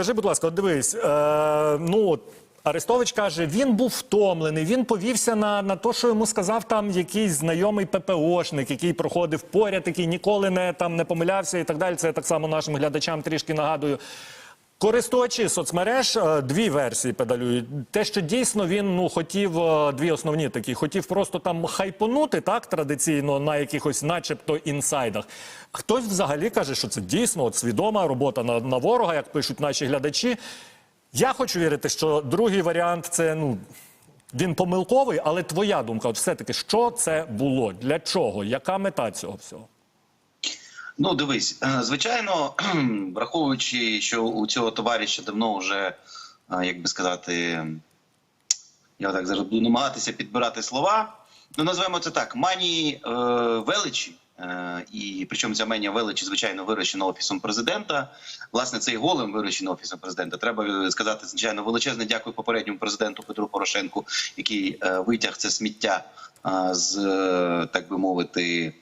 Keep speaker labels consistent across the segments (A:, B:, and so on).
A: Скажи, будь ласка, от дивись, е, ну Арестович каже, він був втомлений, він повівся на, на те, що йому сказав там якийсь знайомий ППОшник, який проходив поряд, який ніколи не там не помилявся і так далі. Це я так само нашим глядачам трішки нагадую. Користувачі соцмереж е, дві версії педалюють. Те, що дійсно він ну хотів е, дві основні такі, хотів просто там хайпонути так традиційно на якихось, начебто, інсайдах. Хтось взагалі каже, що це дійсно от свідома робота на, на ворога, як пишуть наші глядачі. Я хочу вірити, що другий варіант це ну. Він помилковий, але твоя думка, от все-таки, що це було? Для чого? Яка мета цього всього?
B: Ну, дивись, е, звичайно, враховуючи, що у цього товариша давно вже, е, як би сказати, я так зараз буду намагатися підбирати слова. Ну, називаємо це так: манії е, величі. Е, і причому ця манія величі, звичайно, вирощена офісом президента. Власне, цей голем вирощений офісом президента. Треба сказати, звичайно, величезне дякую попередньому президенту Петру Порошенку, який е, витяг це сміття е, з, е, так би мовити,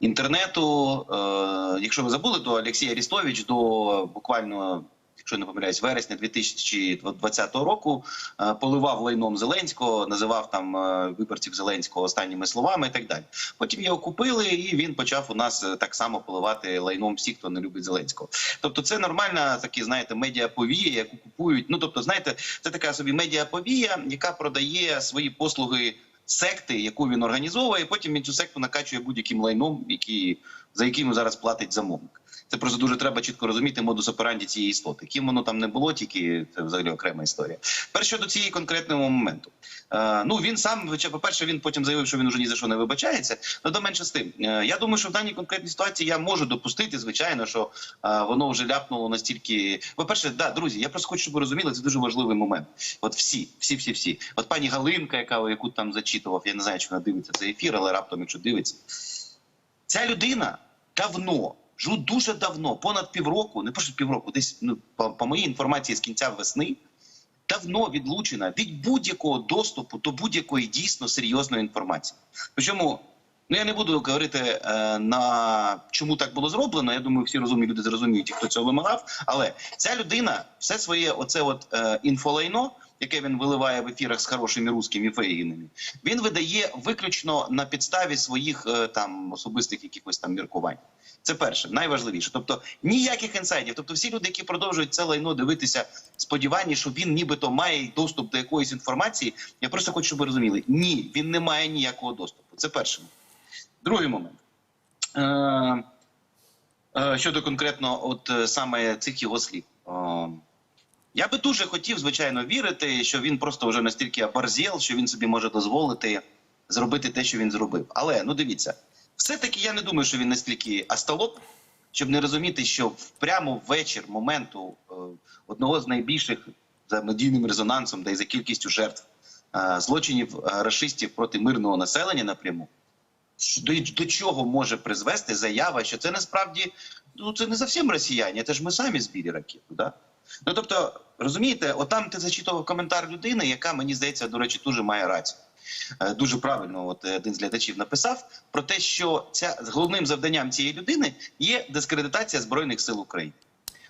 B: інтернету. Е, якщо ви забули, то Олексій Арістович до буквально. Якщо не помиляюсь, вересня 2020 року е, поливав лайном Зеленського, називав там е, виборців Зеленського останніми словами і так далі. Потім його купили, і він почав у нас так само поливати лайном всіх, хто не любить Зеленського. Тобто, це нормальна такі, знаєте, медіаповія, яку купують. Ну тобто, знаєте, це така собі медіаповія, яка продає свої послуги секти, яку він організовує. і Потім він цю секту накачує будь-яким лайном, які за яким зараз платить замовник. Це просто дуже треба чітко розуміти модус операнді цієї істоти. Ким воно там не було, тільки це взагалі окрема історія. Тепер щодо цієї конкретного моменту. Е, ну він сам по перше, він потім заявив, що він уже ні за що не вибачається. Ну до менше з тим. Е, я думаю, що в даній конкретній ситуації я можу допустити, звичайно, що е, воно вже ляпнуло настільки. По перше, да, друзі, я просто хочу, щоб ви розуміли, це дуже важливий момент. От всі, всі, всі, всі. От пані Галинка, яка яку там зачитував, я не знаю, чи вона дивиться цей ефір, але раптом, якщо дивиться, ця людина давно. Жу дуже давно, понад півроку, не просто півроку, десь ну по, по моїй інформації з кінця весни, давно відлучена від будь-якого доступу до будь-якої дійсно серйозної інформації. Причому, ну я не буду говорити е, на чому так було зроблено. Я думаю, всі розумні люди зрозуміють, хто цього вимагав. Але ця людина, все своє, оце от е, інфолайно. Яке він виливає в ефірах з хорошими русскими фейгінами, він видає виключно на підставі своїх е, там особистих якихось там міркувань. Це перше, найважливіше. Тобто ніяких інсайдів. Тобто, всі люди, які продовжують це лайно дивитися, сподівання, що він нібито має доступ до якоїсь інформації. Я просто хочу, щоб ви розуміли. Ні, він не має ніякого доступу. Це перший момент. Другий момент. Е, е, щодо конкретно, от саме цих його слів. Я би дуже хотів, звичайно, вірити, що він просто вже настільки оборзєл, що він собі може дозволити зробити те, що він зробив. Але ну дивіться, все-таки я не думаю, що він настільки астолоп, щоб не розуміти, що прямо в вечір моменту е, одного з найбільших за медійним резонансом, де й за кількістю жертв е, злочинів е, рашистів проти мирного населення напряму. До, до чого може призвести заява, що це насправді ну це не зовсім росіяни, це ж ми самі збірі ракету. Да? Ну тобто, розумієте, отам ти зачитував коментар людини, яка мені здається, до речі, дуже має рацію. Е, Дуже правильно, от е, один з глядачів написав про те, що ця головним завданням цієї людини є дискредитація збройних сил України.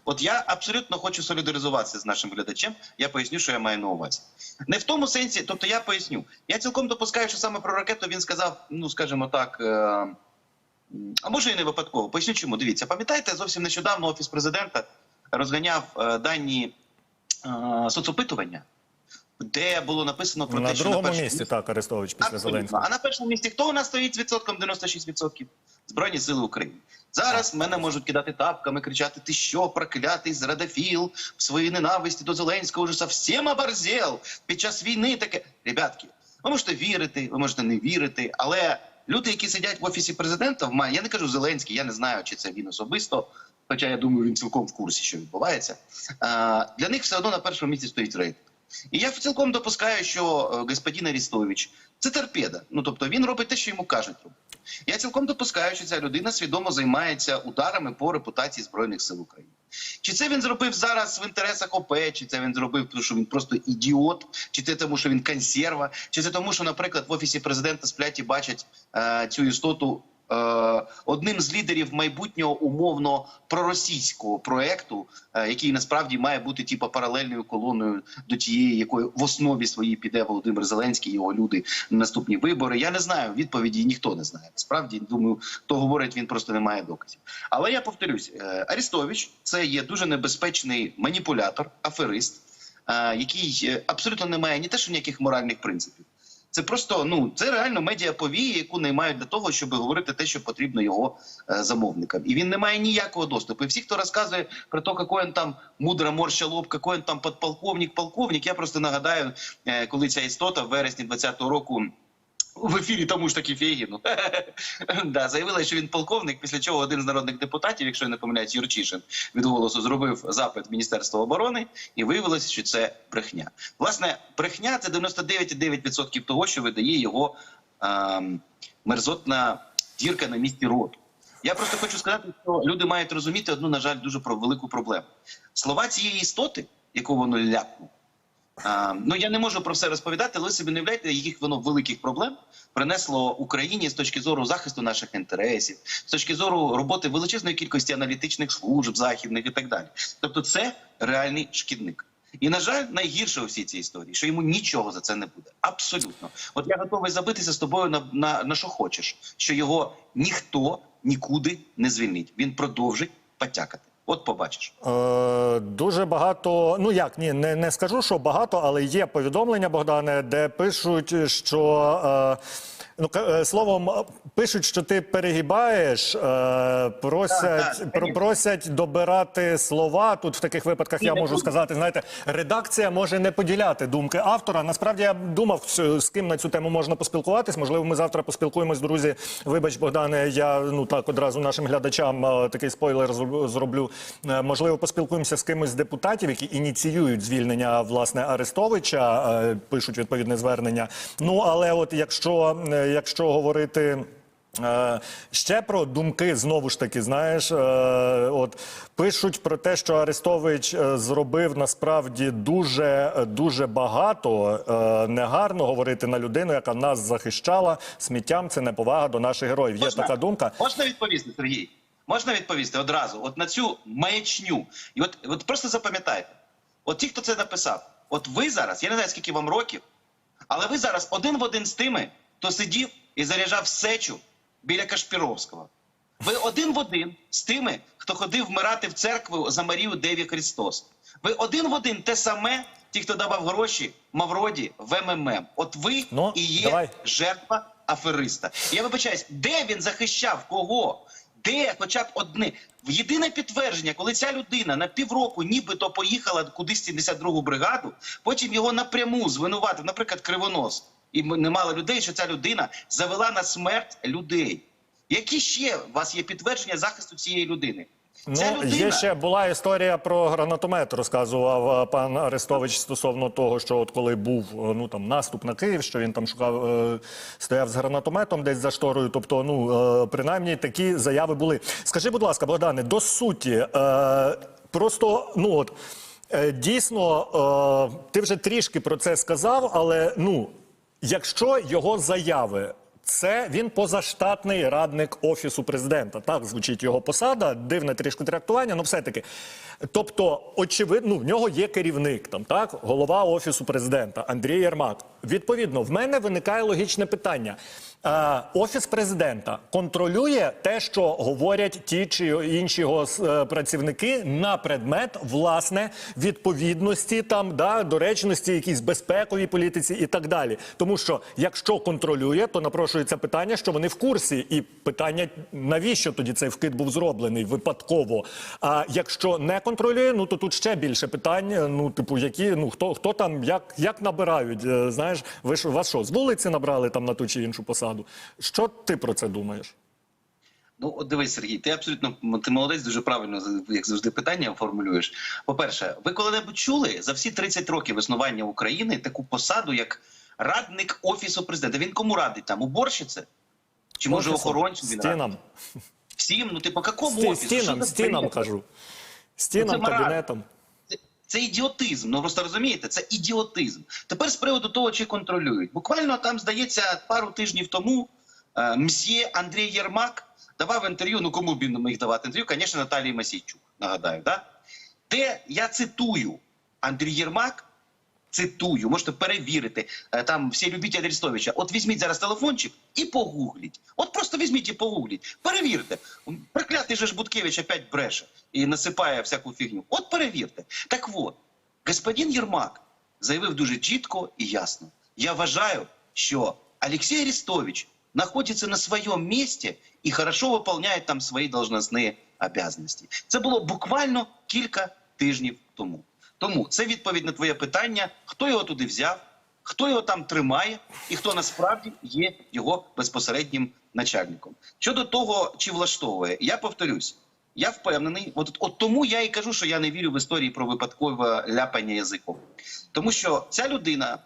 B: От я абсолютно хочу солідаризуватися з нашим глядачем. Я поясню, що я маю на увазі. Не в тому сенсі, тобто я поясню. Я цілком допускаю, що саме про ракету він сказав, ну скажімо так. Е а може і не випадково. Поясню чому. Дивіться, пам'ятаєте, зовсім нещодавно офіс президента розганяв е, дані е, соцопитування, де було написано про
A: на
B: те, що на першому
A: місці так Арестович після
B: Абсолютно.
A: Зеленського.
B: А на першому місці хто у нас стоїть з відсотком 96%? Збройні сили України. Зараз мене можуть кидати тапками, кричати: Ти що, проклятий зрадофіл в своїй ненависті до Зеленського вже совсем оборзел під час війни. Таке ребятки, ви можете вірити, ви можете не вірити, але люди, які сидять в офісі президента, в мене я не кажу Зеленський, я не знаю, чи це він особисто. Хоча я думаю, він цілком в курсі, що відбувається. Для них все одно на першому місці стоїть рейтинг. І я цілком допускаю, що е, господин Арістович це торпеда. Ну тобто він робить те, що йому кажуть робити. Я цілком допускаю, що ця людина свідомо займається ударами по репутації збройних сил України. Чи це він зробив зараз в інтересах ОП, чи це він зробив, тому що він просто ідіот, чи це тому, що він консерва, чи це тому, що, наприклад, в офісі президента сплять і бачать е, цю істоту одним з лідерів майбутнього умовно проросійського проекту, е, який насправді має бути типу, паралельною колоною до тієї, якої в основі своїй піде Володимир Зеленський його люди на наступні вибори. Я не знаю відповіді, ніхто не знає. Насправді думаю, хто говорить, він просто не має доказів. Але я повторюсь, е, Арістович це є дуже небезпечний маніпулятор, аферист, е, який е, абсолютно не має ні те, що ніяких моральних принципів. Це просто ну це реально медіаповія, яку наймають для того, щоб говорити те, що потрібно його е, замовникам. І він не має ніякого доступу. І всі, хто розказує про те, який він там мудра морща лоб, який він там подполковник, полковник, я просто нагадаю, е, коли ця істота в вересні 2020 року. В ефірі тому ж таки Фєгіну да, заявила, що він полковник, після чого один з народних депутатів, якщо я не помиляюсь, Юрчишин від голосу зробив запит в Міністерство оборони, і виявилося, що це брехня. Власне, брехня це 99,9% того, що видає його ем, мерзотна дірка на місці роту. Я просто хочу сказати, що люди мають розуміти одну, на жаль, дуже про велику проблему. Слова цієї істоти, яку воно ляпнуло, а, ну я не можу про все розповідати, але ви собі не уявляєте, яких воно великих проблем принесло Україні з точки зору захисту наших інтересів, з точки зору роботи величезної кількості аналітичних служб західних і так далі. Тобто, це реальний шкідник. І на жаль, найгірше у всій цій історії, що йому нічого за це не буде. Абсолютно, от я готовий забитися з тобою на, на, на що хочеш, що його ніхто нікуди не звільнить. Він продовжить потякати. От побачиш.
A: Е, дуже багато. Ну як ні, не, не скажу, що багато, але є повідомлення, Богдане, де пишуть, що. Е, Ну, е, словом, е, пишуть, що ти перегибаєш, е, просять,
B: Так, так,
A: просять добирати слова. Тут в таких випадках я можу сказати, знаєте, редакція може не поділяти думки автора. Насправді я думав, з ким на цю тему можна поспілкуватись. Можливо, ми завтра поспілкуємось, друзі. Вибач, Богдане, я ну так одразу нашим глядачам такий спойлер зроб- зроблю. Можливо, поспілкуємося з кимось з депутатів, які ініціюють звільнення власне Арестовича, пишуть відповідне звернення. Ну але от якщо, якщо говорити. Е, Ще про думки знову ж таки, знаєш, е, от пишуть про те, що Арестович е, зробив насправді дуже дуже багато. Е, Негарно говорити на людину, яка нас захищала сміттям. Це неповага до наших героїв. Є
B: Можна?
A: така думка.
B: Можна відповісти, Сергій? Можна відповісти одразу, от на цю маячню. І от, от просто запам'ятайте: от ті, хто це написав, от ви зараз, я не знаю, скільки вам років, але ви зараз один в один з тими, хто сидів і заряджав сечу біля Кашпіровського. Ви один в один з тими, хто ходив вмирати в церкву за Марію Деві Христос. Ви один в один те саме, ті, хто давав гроші Мавроді в МММ. От ви
A: Ну,
B: і є
A: давай.
B: жертва афериста. Я вибачаюсь, де він захищав кого? Де хоча б одне єдине підтвердження, коли ця людина на півроку нібито поїхала кудись в 72-гу бригаду, потім його напряму звинуватив, наприклад, кривонос, і м- немало людей, що ця людина завела на смерть людей. Які ще у вас є підтвердження захисту цієї людини? Ця
A: Ну,
B: людина
A: є ще була історія про гранатомет, розказував е, пан Арестович стосовно того, що от коли був е, ну там наступ на Київ, що він там шукав, е, стояв з гранатометом десь за шторою. Тобто, ну принаймні такі заяви були. Скажи, будь ласка, Богдане, до суті, просто ну от. Дійсно, ти вже трішки про це сказав, але ну, якщо його заяви це він позаштатний радник офісу президента. Так звучить його посада, дивне трішки трактування, але все-таки. Тобто, очевидно, в нього є керівник, там так, голова офісу президента Андрій Єрмак. Відповідно, в мене виникає логічне питання. Е, Офіс президента контролює те, що говорять ті чи інші е, працівники на предмет власне відповідності там да доречності, якійсь безпековій політиці і так далі. Тому що якщо контролює, то напрошується питання, що вони в курсі, і питання навіщо тоді цей вкид був зроблений випадково. А якщо не контролює, ну то тут ще більше питань. е, Ну, типу, які ну хто хто там як, як набирають? Знаєш, ви ж вас що з вулиці набрали там на ту чи іншу посаду? Що ти про це думаєш?
B: Ну, от дивись, Сергій, ти абсолютно ти молодець, дуже правильно, як завжди, питання формулюєш. По-перше, ви коли-небудь чули за всі 30 років існування України таку посаду, як радник офісу президента? Він кому радить там? Уборщице? Чи може охоронцю
A: стінам?
B: Всім? Ну, ти по якому
A: Сті-
B: офісу?
A: Стінам, стінам кажу.
B: Ну,
A: Стінам,
B: маразм.
A: кабінетам.
B: Це, ідіотизм. Ну просто розумієте, це ідіотизм. Тепер з приводу того, чи контролюють. Буквально там, здається, пару тижнів тому Е, Мсьє Андрій Єрмак давав інтерв'ю. Ну кому б він міг давати інтерв'ю? Звісно, Наталії Масійчук. Нагадаю, да? де я цитую Андрій Єрмак. Цитую, можете перевірити е, там всі любіть Арестовича. От візьміть зараз телефончик і погугліть. От просто візьміть і погугліть. Перевірте. Проклятий же ж Буткевич опять бреше і насипає всяку фігню. От перевірте. Так от, господин Єрмак заявив дуже чітко і ясно. Я вважаю, що Олексій Арестович знаходиться на своєму місці і хорошо виконує там свої должностні обов'язки. Це було буквально кілька тижнів тому. Тому це відповідь на твоє питання, хто його туди взяв, хто його там тримає, і хто насправді є його безпосереднім начальником. Щодо того, чи влаштовує, я повторюсь, я впевнений, от, от тому я і кажу, що я не вірю в історії про випадкове ляпання язиком. Тому що ця людина.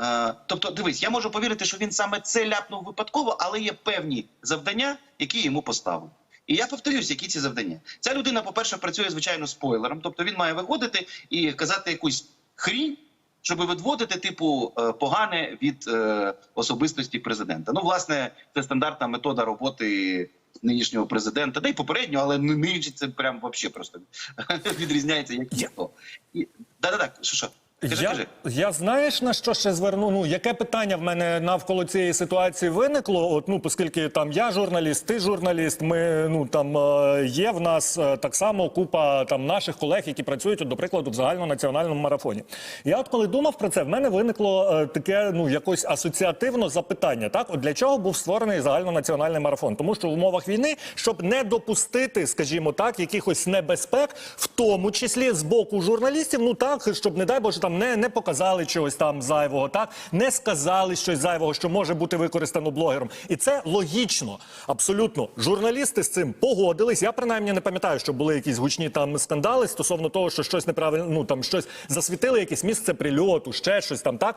B: Е, тобто, дивись, я можу повірити, що він саме це ляпнув випадково, але є певні завдання, які йому поставили. І я повторюсь, які ці завдання. Ця людина, по-перше, працює звичайно спойлером. Тобто він має виходити і казати якусь хрінь, щоб відводити, типу, е, погане від е, особистості президента. Ну, власне, це стандартна метода роботи нинішнього президента, да й попереднього, але нинішній це прям вообще просто відрізняється як ніхто. І да-да-да, що що? Кажи,
A: я,
B: кажи.
A: я знаєш на що ще зверну? Ну яке питання в мене навколо цієї ситуації виникло? От ну, оскільки там я журналіст, ти журналіст. Ми ну там е, є в нас е, так само купа там наших колег, які працюють, от, до прикладу, в загальнонаціональному марафоні. Я от коли думав про це, в мене виникло е, таке ну якось асоціативно запитання. Так, от для чого був створений загальнонаціональний марафон? Тому що в умовах війни, щоб не допустити, скажімо так, якихось небезпек, в тому числі з боку журналістів, ну так, щоб не дай Боже там не, не показали чогось там зайвого, так не сказали щось зайвого, що може бути використано блогером. І це логічно, абсолютно. Журналісти з цим погодились. Я принаймні не пам'ятаю, що були якісь гучні там скандали стосовно того, що щось неправильно, ну там щось засвітили, якесь місце прильоту, ще щось там так.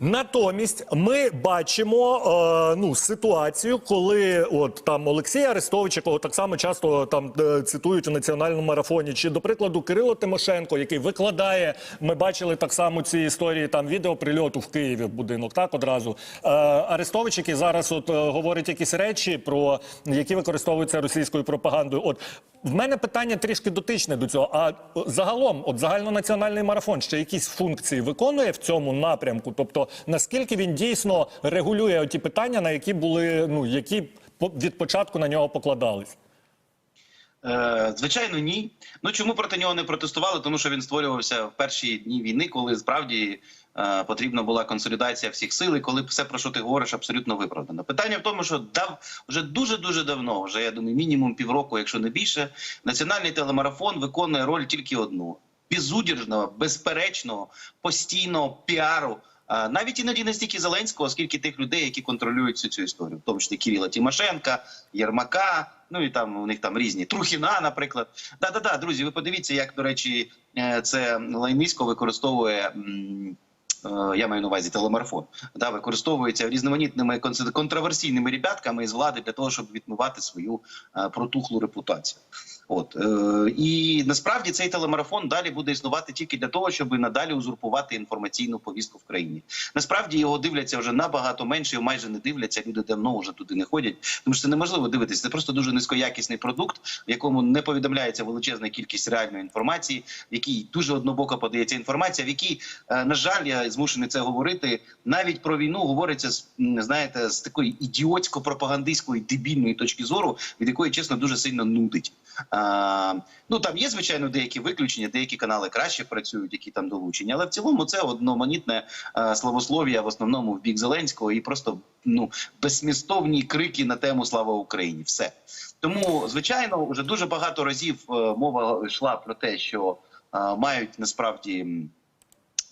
A: Натомість ми бачимо е, ну ситуацію, коли от там Олексій Арестович, якого так само часто там е, цитують у національному марафоні, чи до прикладу Кирило Тимошенко, який викладає, ми бачили так само ці історії там відео прильоту в Києві в будинок, так одразу е, Арестович, який зараз от е, говорить якісь речі про які використовуються російською пропагандою. От в мене питання трішки дотичне до цього. А загалом, от загальнонаціональний марафон ще якісь функції виконує в цьому напрямку? Тобто, наскільки він дійсно регулює ті питання, на які були ну які від початку на нього покладались?
B: Е, звичайно, ні. Ну чому проти нього не протестували? Тому що він створювався в перші дні війни, коли справді потрібна була консолідація всіх сил, і коли все про що ти говориш, абсолютно виправдано. Питання в тому, що дав вже дуже дуже давно, вже я думаю, мінімум півроку, якщо не більше, національний телемарафон виконує роль тільки одну: безудержного, безперечного, постійного піару. А, Навіть іноді не стільки Зеленського, скільки тих людей, які контролюють всю цю історію, в тому числі Кирила Тимошенка, Єрмака, ну і там у них там різні Трухіна, наприклад. Да, да, да, друзі, ви подивіться, як до речі, е, це лайнисько використовує. Е, Я маю на увазі телемарафон, да, використовується різноманітними контроверсійними ребятками із влади для того, щоб відмивати свою е, протухлу репутацію. От е, і насправді цей телемарафон далі буде існувати тільки для того, щоб надалі узурпувати інформаційну повістку в країні. Насправді його дивляться вже набагато менше, його майже не дивляться. Люди давно вже туди не ходять, тому що це неможливо дивитися. Це просто дуже низькоякісний продукт, в якому не повідомляється величезна кількість реальної інформації, в якій дуже однобоко подається інформація, в якій, на жаль, змушений це говорити. Навіть про війну говориться з знаєте, з такої ідіотсько-пропагандистської дебільної точки зору, від якої чесно дуже сильно нудить. А, ну там є звичайно деякі виключення, деякі канали краще працюють, які там долучені, але в цілому це одноманітне е, словослов'я в основному в бік Зеленського і просто ну безсмістовні крики на тему Слава Україні. Все тому, звичайно, вже дуже багато разів е, мова йшла про те, що е, мають насправді.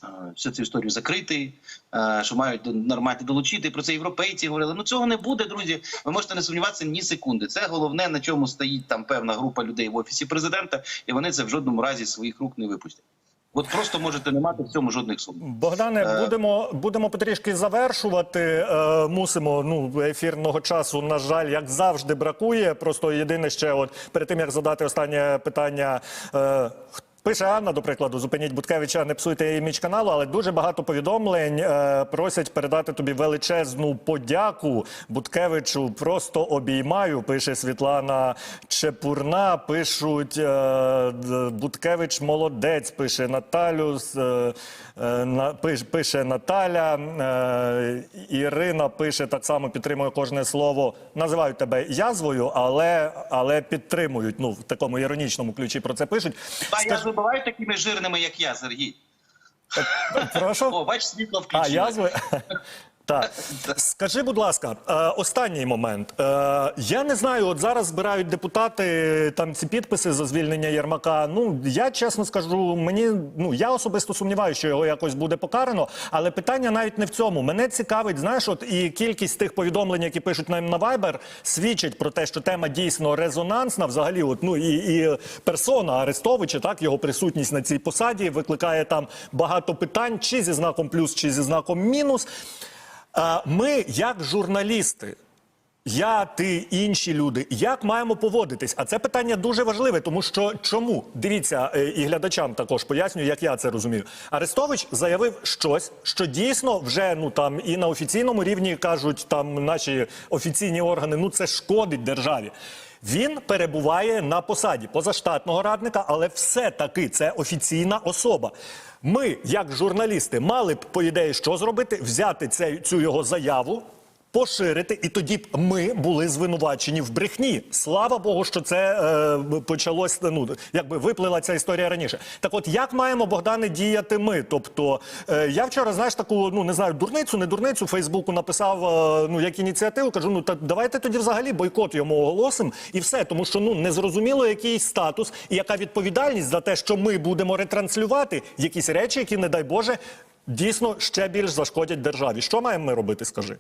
B: Е, Всю цю історію закрити, е, що мають нормально долучити. Про це європейці говорили. Ну цього не буде, друзі. Ви можете не сумніватися ні секунди. Це головне, на чому стоїть там певна група людей в офісі президента, і вони це в жодному разі своїх рук не випустять. От просто можете не мати в цьому жодних сумнівів.
A: Богдане,
B: Е.
A: будемо будемо потрішки завершувати. Е, мусимо. Ну ефірного часу, на жаль, як завжди, бракує. Просто єдине ще, от перед тим як задати останнє питання. Е, х- Пише Анна, до прикладу, зупиніть Буткевича, не псуйте імідж каналу, але дуже багато повідомлень е, просять передати тобі величезну подяку Буткевичу. Просто обіймаю. Пише Світлана Чепурна. Пишуть е, Буткевич молодець. Пише Наталю. з, е, е, на, пиш, пише Наталя. Е, Ірина пише так само, підтримує кожне слово. Називають тебе язвою, але, але підтримують. Ну в такому іронічному ключі про це пишуть.
B: Та
A: Скаж-
B: я ж бувають такими жирними, як я, Сергій.
A: Прошу.
B: О, бач, світло
A: А,
B: включило.
A: язви? Так. Скажи, будь ласка, е, останній момент. Е, я не знаю, от зараз збирають депутати там ці підписи за звільнення Єрмака. Ну, я чесно скажу, мені ну я особисто сумніваюся, що його якось буде покарано. Але питання навіть не в цьому. Мене цікавить, знаєш, от і кількість тих повідомлень, які пишуть нам на Viber, свідчить про те, що тема дійсно резонансна. Взагалі, от ну і, і персона Арестовича, так його присутність на цій посаді викликає там багато питань, чи зі знаком плюс, чи зі знаком мінус. Ми, як журналісти, я, ти, інші люди, як маємо поводитись? А це питання дуже важливе, тому що чому? Дивіться, е, і глядачам також пояснюю, як я це розумію. Арестович заявив щось, що дійсно вже ну там і на офіційному рівні кажуть там наші офіційні органи, ну це шкодить державі. Він перебуває на посаді позаштатного радника, але все-таки це офіційна особа. Ми, як журналісти, мали б, по ідеї, що зробити? Взяти цю його заяву, поширити, і тоді б ми були звинувачені в брехні. Слава Богу, що це е, почалось. Ну якби виплила ця історія раніше. Так, от як маємо Богдане діяти ми? Тобто, е, я вчора знаєш таку, ну не знаю, дурницю, не дурницю Фейсбуку написав е, ну як ініціативу. Кажу, ну так давайте тоді взагалі бойкот йому оголосимо і все, тому що ну незрозуміло який статус і яка відповідальність за те, що ми будемо ретранслювати якісь речі, які, не дай Боже, дійсно ще більш зашкодять державі. Що маємо ми робити? Скажи.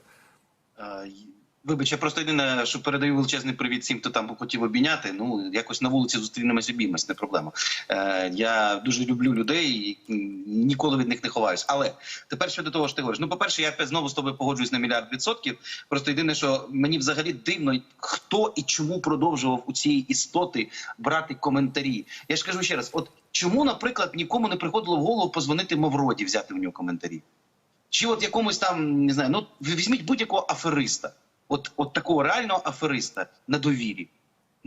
B: Е, Вибач, я просто єдине, що передаю величезний привіт всім, хто там хотів обійняти. Ну якось на вулиці зустрінемось обіймось, не проблема. Е, я дуже люблю людей і ніколи від них не ховаюсь. Але тепер щодо того, що ти говориш. Ну, по-перше, я знову з тобою погоджуюсь на мільярд відсотків. Просто єдине, що мені взагалі дивно, хто і чому продовжував у цієї істоти брати коментарі. Я ж кажу ще раз: от чому, наприклад, нікому не приходило в голову позвонити Мавроді, взяти в нього коментарі? Чи от якомусь там не знаю, ну візьміть будь-якого афериста, от, от такого реального афериста на довірі.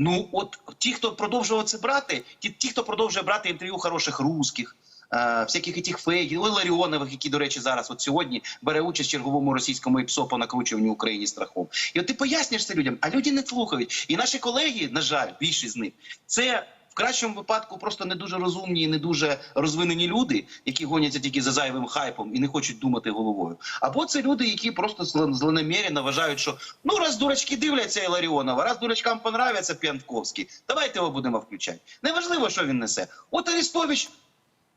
B: Ну, от ті, хто продовжував це брати, ті, ті хто продовжує брати інтерв'ю хороших русських, е, всяких этих фейків, Ларіонових, які, до речі, зараз от сьогодні бере участь в черговому російському ІПСО по накручуванню Україні страхом. І от ти пояснюєш це людям, а люди не слухають. І наші колеги, на жаль, більшість з них, це в кращому випадку просто не дуже розумні і не дуже розвинені люди, які гоняться тільки за зайвим хайпом і не хочуть думати головою. Або це люди, які просто злонамірено вважають, що ну раз дурачки дивляться Іларіонова, раз дурачкам понравиться П'янковський, давайте його будемо включати. Неважливо, що він несе. От Арестович,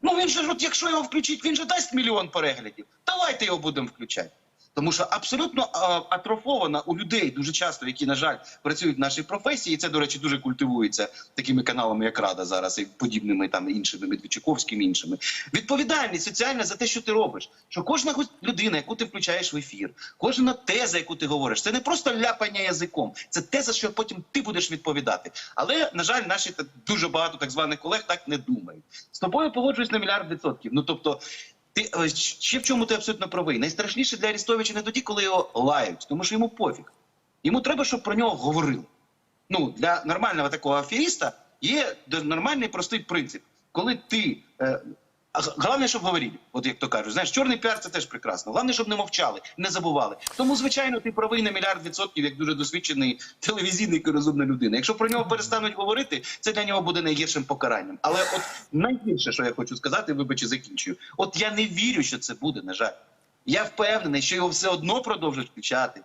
B: ну він же от якщо його включить, він же дасть мільйон переглядів. Давайте його будемо включати. Тому що абсолютно атрофована у людей дуже часто, які на жаль працюють в нашій професії, і це до речі дуже культивується такими каналами, як Рада зараз, і подібними там іншими Медведчуковськими іншими. Відповідальність соціальна за те, що ти робиш. Що кожна людина, яку ти включаєш в ефір, кожна теза, яку ти говориш, це не просто ляпання язиком, це теза, що потім ти будеш відповідати. Але на жаль, наші дуже багато так званих колег так не думають. З тобою погоджуюсь на мільярд відсотків. Ну тобто. Ти е, ще в чому ти абсолютно правий. Найстрашніше для Арістовича не тоді, коли його лають, тому що йому пофіг. Йому треба, щоб про нього говорили. Ну, для нормального такого аферіста є нормальний простий принцип. Коли ти. Е, Головне, щоб говорили, от як то кажуть. Знаєш, чорний піар це теж прекрасно. Головне, щоб не мовчали, не забували. Тому, звичайно, ти правий на мільярд відсотків, як дуже досвідчений телевізійний і розумна людина. Якщо про нього перестануть говорити, це для нього буде найгіршим покаранням. Але от найгірше, що я хочу сказати, вибачте, закінчую. От я не вірю, що це буде, на жаль. Я впевнений, що його все одно продовжують включати.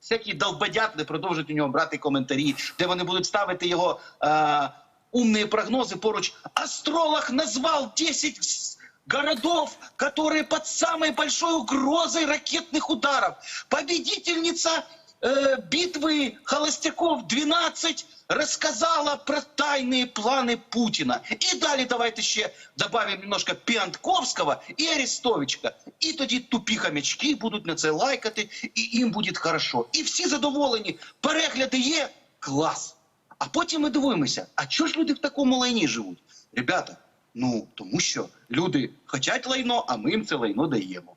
B: Всякі долбодятли продовжують у нього брати коментарі, де вони будуть ставити його е, умні прогнози поруч. Астролог назвав 10 с- городов, которые под самой большой угрозой ракетных ударов. Победительница э, битвы Холостяков 12 рассказала про тайные планы Путина. И далее давайте ще добавим немножко Піантковського і Арестовичка. І тоді тупі хамячки будуть на це лайкати, і їм буде хорошо. І всі задоволені. Перегляди є клас. А потім ми дивимося, а чого ж люди в такому лайні живуть? Ребята, Ну тому що люди хочуть лайно, а ми їм це лайно даємо.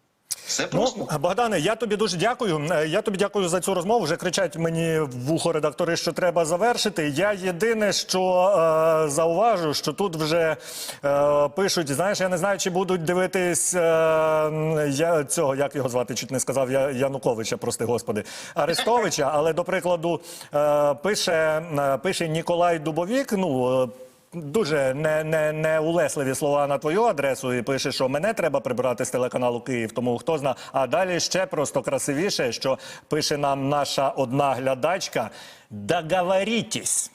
B: Все
A: Ну. Богдане, я тобі дуже дякую. Е, Я тобі дякую за цю розмову. Вже кричать мені в вухо редактори, що треба завершити. Я єдине, що е, зауважу, що тут вже е, пишуть: знаєш, я не знаю, чи будуть дивитись е, я, цього, як його звати, чуть не сказав я, Януковича, прости господи, Арестовича. Але до прикладу, е, пише, е, пише Ніколай Дубовік. Ну. Дуже не, не, не улесливі слова на твою адресу і пише, що мене треба прибирати з телеканалу Київ, тому хто зна. А далі ще просто красивіше, що пише нам наша одна глядачка. Договорітесь.